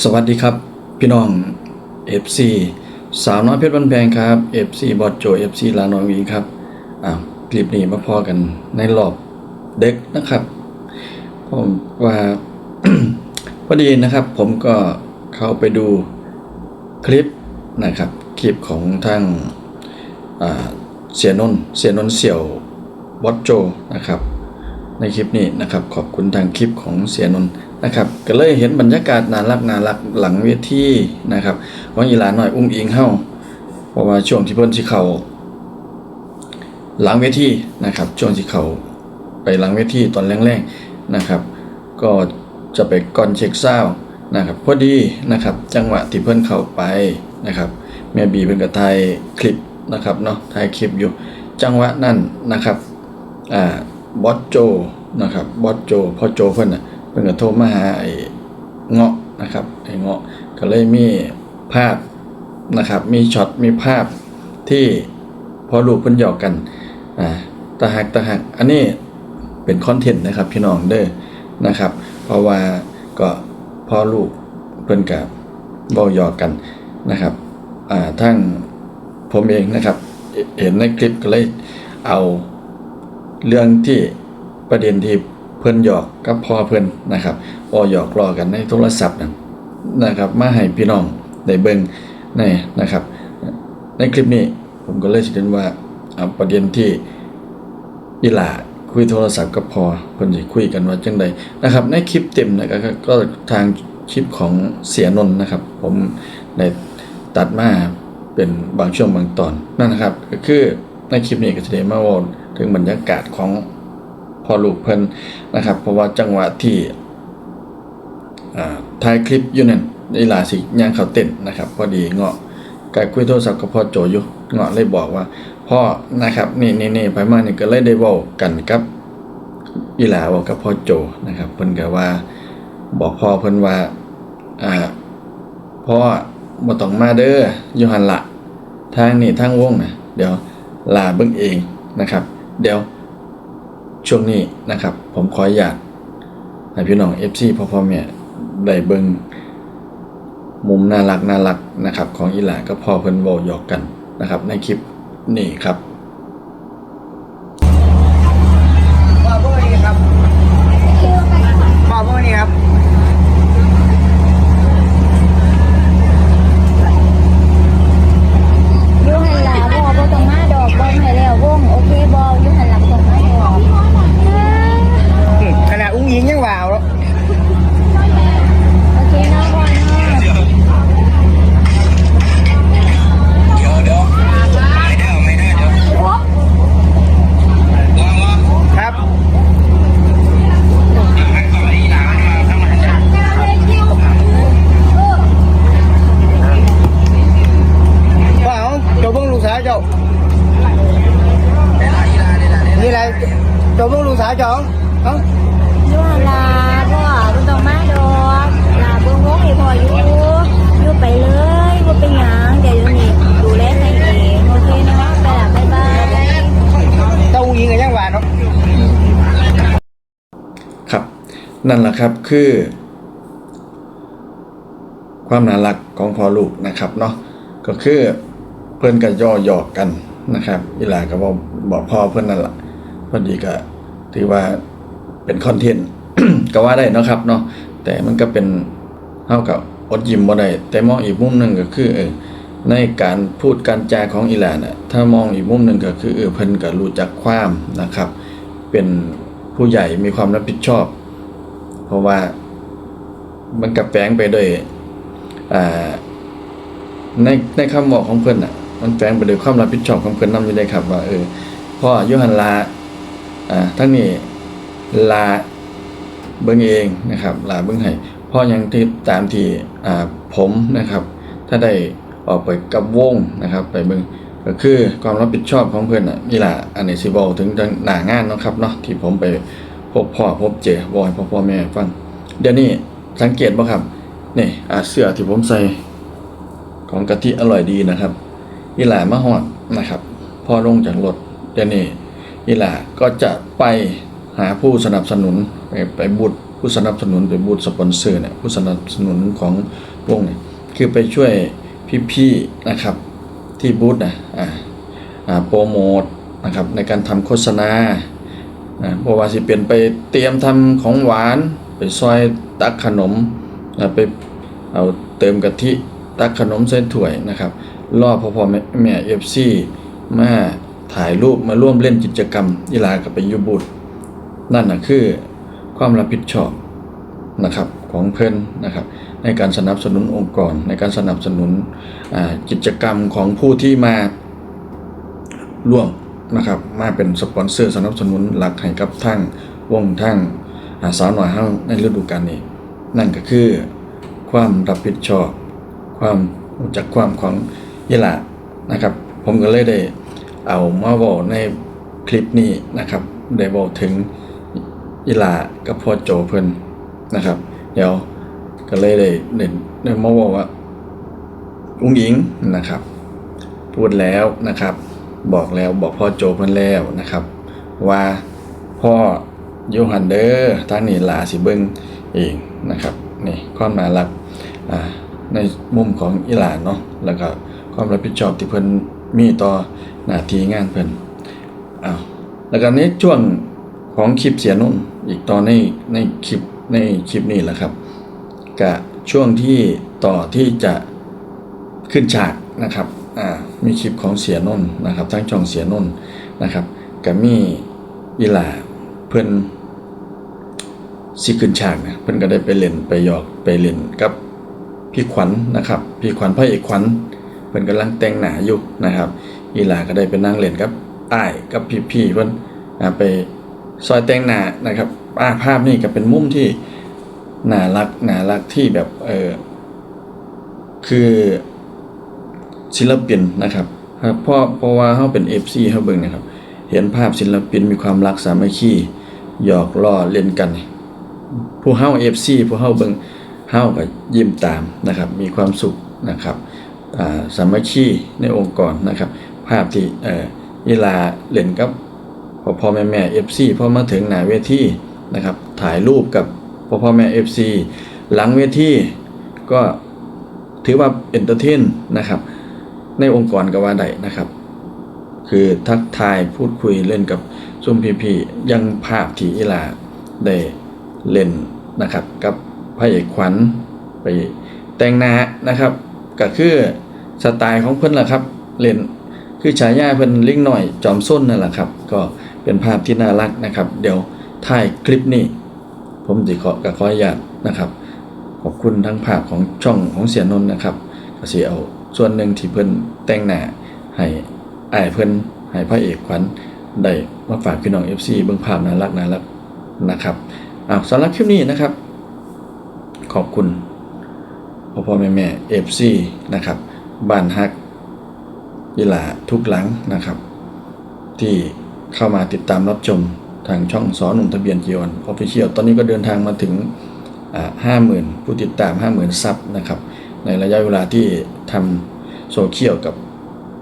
สวัสดีครับพี่น้อง FC สาวน้อยเพชรบันแพงครับ FC บอดโจ FC ลาน้องวีครับอ้าวคลิปนี้มาพอกันในรอบเด็กนะครับผมว่าพอดีนะครับ ผมก็เข้าไปดูคลิปนะครับ คลิปของทางเสียนนท์เสียนนท์เสี่ยวบอดโจนะครับ ในคลิปนี้นะครับ ขอบคุณทางคลิปของเสียนนท์ นะครับก็เลยเห็นบรรยากาศน่ารักน่ารักหลังเวทีนะครับของอีหลานหน่อยอุ้งอิงเฮาเพราะว่าช่วงที่เพิ่นสิเขาหลังเวทีนะครับ ช่วงที่เขาไปหลังเวทีตอนแรกๆนะครับ ก็จะไปก่อนเช็คเศร้านะครับพอดีนะครับจังหวะที่เพิ่นเข้าไปนะครับแม่บีเพิ่นก็ถ่ายคลิปนะครับเนาะถ่ายคลิปอยู่จังหวะนั้นนะครับอ่าบอสโจนะครับบอสโจพ่อโจเพิ่นน่ะ เพิ่นก็โทรมาหาไอ้เงาะนะครับไอ้เงาะก็เลยมีภาพนะครับ มีช็อตมีภาพที่พอลูกเพิ่นหยอกกันอ่าตะหักตะหักอันนี้เป็นคอนเทนต์นะครับพี่น้องเด้อนะครับ เพราะว่าก็พ่อลูกเพิ่นกับเว้าหยอกกันนะครับอ่าทั้งผมเองนะครับ เห็นในคลิปก็เลยเอาเรื่องที่ประเด็นที่ เพิ่นหยอกกับพ่อเพิ่นนะครับพอหยอกล้อกันในโทรศัพท์นะนะครับ มาให้พี่น้องได้เบิ่งในนะครับ ในคลิปนี้ผมก็เลยสิเห็นว่าอาประเด็นที่อีหลาคุยโทรศัพท์กับพอเพิ่นสิคุยกันว่าจังใดนะครับ ในคลิปเต็มนะก็ก็ก็ทางคลิปของเสียนนท์นะครับ ผมได้ตัดมาเป็นบางช่วงบางตอนนั่นนะครับ ก็คือในคลิปนี้ก็จะได้มาวอนถึงบรรยากาศของ อลูกเพิ่นนะครับ เพราะว่าจังหวะที่อ่าถ่ายคลิปอยู่นั่นอีหลาสิย่างเขาเต้นนะครับ พอดีเงาะกายคุยโทรศัพท์กับพ่อโจอยู่เงาะเลยบอกว่า พ่อนะครับนี่นี่นี่ไปมาเนี่ก็เลยได้เว้ากันกับอีหลาบอกกับพ่อโจนะครับเพิ่นก็ว่าบอกพ่อเพิ่นว่าอ่าพ่อบ่ต้องมาเด้ออยู่หันละทางนี่ทางวงนะเดี๋ยวลาเบิ่งเองนะครับ เดี๋ยว ช่วงนี้นะครับ ผมขออนุญาตให้พี่น้อง FC พ่อพ่อแม่ได้เบิงมุมน่ารักน่ารักนะครับ ของอีหลาก็พ่อเพิ่นโว้าหยอกกันนะครับ ในคลิปนี้ครับ มาพวกนี้ครับมาพวกนี้ครับ ยูหันหลาบอบ่ต้องมาดอกบอลให้แล้ววงโอเคบอยูหันหลังต้องมาดอก ขนาดอุ้งยิงยังว่าวแล้ว โอเคน้องบอลเนาะ เดี๋ยวเดี๋ยวไม่ได้ไม่ได้เดี๋ยวครับว่าเอาเจ้าเบิ่งลูกสาวเจ้านี่อะไรเจ้าเบิ่งลูกสาวเจ้าเอ้ายูหันหลาบ่บ่ต้องมาดอกหลาเบิ่งวงให้พออยู่อยู่ไปเลยบ่าเป็นหยังเดี๋ยวนี้ดูแลให้เองโอเคเนาะไปละบ๊ายบายเจ้าอุ้งยิงกันยังว่าเนาะครับ นั่นแหละครับคือ ความน่ารักของพ่อลูกนะครับเนาะก็คือเพื่อนก็ย่อหยอกกันนะครับอีหลาก็บอกบอกพ่อเพื่อนนั่นแหละพอดีก็ ถือว่าเป็นคอนเทนต์ก็ว่าได้นะครับเนาะแต่มันก็เป็นเท่ากับอดยิ้มบ่ได้แต่มองอีกมุมหนึ่งก็คือเออในการพูดการจาของอีหลาน่ะถ้ามองอีกมุมหนึ่งก็คือเออเพิ่นก็รู้จักความนะครับ เป็นผู้ใหญ่มีความรับผิดชอบ เพราะว่ามันกับแฝงไปด้วยอ่าในในคำบอกของเพิ่นอะ มันแฝงไปด้วยความรับผิดชอบของเพิ่นนำอยู่ได้ครับ ว่าเออพ่อยุหันลา ทั้งนี้ลาเบิ่งเองนะครับลาเบิ่งให้พ่อยังที่ตามที่ผมนะครับ ถ้าได้ออกไปกับวงนะครับ ไปเบิ่งก็คือความรับผิดชอบของเพิ่นอะนี่ล่ะอันนี้สิบอกถึงหน้างานนะครับเนาะที่ผมไปพบพ่อพบเจบอยพ่อพ่อแม่ฟังเดี๋ยวนี้สังเกตบ่ครับนี่อาเสื้อที่ผมใส่ของกะทิอร่อยดีนะครับอีหลามาหอดนะครับ พอลงจากรถเดี๋ยวนี้ อีหลาก็จะไปหาผู้สนับสนุนไปไปบูธผู้สนับสนุนไปบูธสปอนเซอร์เนี่ยผู้สนับสนุนของวงเนี่ยคือไปช่วยพี่ๆนะครับที่บูธนะอ่าอ่าโปรโมทนะครับในการทำโฆษณาอ่าเพราะว่าสิเป็นไปเตรียมทำของหวาน ไปซอยตักขนมอ่าไปเอาเติมกะทิตักขนมใส่ถ้วยนะครับรอพ่อพ่อแม่แม่เอฟซีมา ถ่ายรูปมาร่วมเล่นกิจกรรมยีลากับไปอยูบูธนั่นนะคือความรับผิดชอบนะครับของเพิ่นนะครับ ในการสนับสนุนองค์กร ในการสนับสนุนกิจกรรมของผู้ที่มาร่วมนะครับ มาเป็นสปอนเซอร์สนับสนุนหลักให้กับทั้งวงทั้งอ่าสาวหน่อยเฮาในฤดูกาลนี้ นั่นก็คือความรับผิดชอบ ความจักความของยีละนะครับ ผมก็เลยได้ เอามาบอกในคลิปนี้นะครับได้บอกถึงยีลากับพ่อโจเพิ่นนะครับ เดี๋ยวก็เลยได้ได้ได้มาบอกว่าอุ้งหญิงนะครับ พูดแล้วนะครับ บอกแล้วบอกพ่อโจเพิ่นแล้วนะครับ ว่าพ่อโยฮันเดอร์ทางนี้หลาสิเบิงเองนะครับนี่ความน่ารักในมุมของอีหลานเนาะแล้วก็ความรับผิดชอบที่เพิ่น มีต่อหน้าที่งานเพิ่นอ้าวแล้วก็ในช่วงของคลิปเสียนุ่นอีกตอนในในคลิปในคลิปนี้แหละครับกะช่วงที่ต่อที่จะขึ้นฉากนะครับอ่ามีคลิปของเสียนนท์นะครับ ทั้งช่องเสียนนท์นะครับกับมีอีหลาเพิ่อนสิขึ้นฉากนะเพิ่อนก็ได้ไปเล่นไปหยอกไปเล่นกับพี่ขวัญนะครับ พี่ขวัญพระเอกขวัญ เพิ่นกำลังแต่งหน้าอยู่นะครับอีหลาก็ได้ไปนั่งเล่นกับอ้ายกับพี่ๆเพิ่นอ่าไปซอยแต่งหน้านะครับอ่าภาพนี้ก็เป็นมุมที่น่ารักน่ารักที่แบบเออคือศิลปินนะครับเพราะเพราะว่าเฮาเป็น FC เฮาเบิ่งนะครับ เห็นภาพศิลปินมีความรักสามัคคีหยอกล้อเล่นกัน ผู้เฮา FC ผู้เฮาเบิ่งเฮาก็ยิ้มตามนะครับ มีความสุขนะครับ สามัคคีในองค์กรนะครับ ภาพที่เอ่อยีลาเล่นกับพ่อพ่อแม่แม่ FC พอมาถึงหน้าเวทีนะครับ ถ่ายรูปกับพ่อพ่อแม่ FC หลังเวทีก็ถือว่าเอนเตอร์เทนนะครับ ในองค์กรก็ว่าได้นะครับ คือทักทายพูดคุยเล่นกับซุ่มพี่ๆยังภาพที่อีลาได้เล่นนะครับ กับพระเอกขวัญไปแต่งหน้านะครับ ก็คือสไตล์ของเพิ่นล่ะครับ เล่นคือฉายาเพิ่นลิงหน่อยจอมส้นนั่นแหละครับ ก็เป็นภาพที่น่ารักนะครับ เดี๋ยวถ่ายคลิปนี้ ผมสิขอกับขออนุญาตนะครับ ขอบคุณทั้งภาพของช่องของเสียนนท์นะครับก็สิเอาส่วนหนึ่งที่เพิ่นแต่งหน้าให้อ้เพิ่นให้พระเอกขวัญได้มาฝากพี่น้อง FC เบิ่งภาพน่ารักน่ารักนะครับอ้าวสำหรับคลิปนี้นะครับ ขอบคุณ พ่อพ่อแม่แม่ FC นะครับบ้านฮักยีลาทุกหลังนะครับ ที่เข้ามาติดตามรับชมทางช่องสอนหนุ่มทะเบียนจีออนออฟฟิเชียลตอนนี้ก็เดินทางมาถึงห้าหมื่นผู้ติดตามห้าหมื่นซับนะครับ ในระยะเวลาที่ทำโซเชียลกับ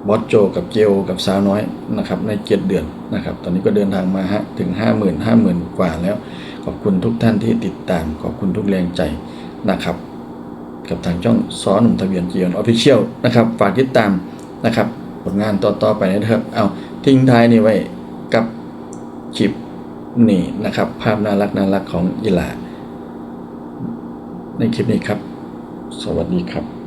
บอสโจกับเกลกับสาวน้อยนะครับในเจ็ดเดือนนะครับ ตอนนี้ก็เดินทางมาฮะถึงห้าหมื่นห้าหมื่นกว่าแล้ว ขอบคุณทุกท่านที่ติดตาม ขอบคุณทุกแรงใจนะครับ กับทางช่องซอหนุ่มทะเบียนเจียนออฟฟิเชียลนะครับ ฝากติดตามนะครับ ผลงานต่อๆไปนะครับ เอาทิ้งท้ายนี่ไว้กับคลิปนี่นะครับ ภาพน่ารักน่ารักของยีหลาในคลิปนี้ครับ สวัสดีครับ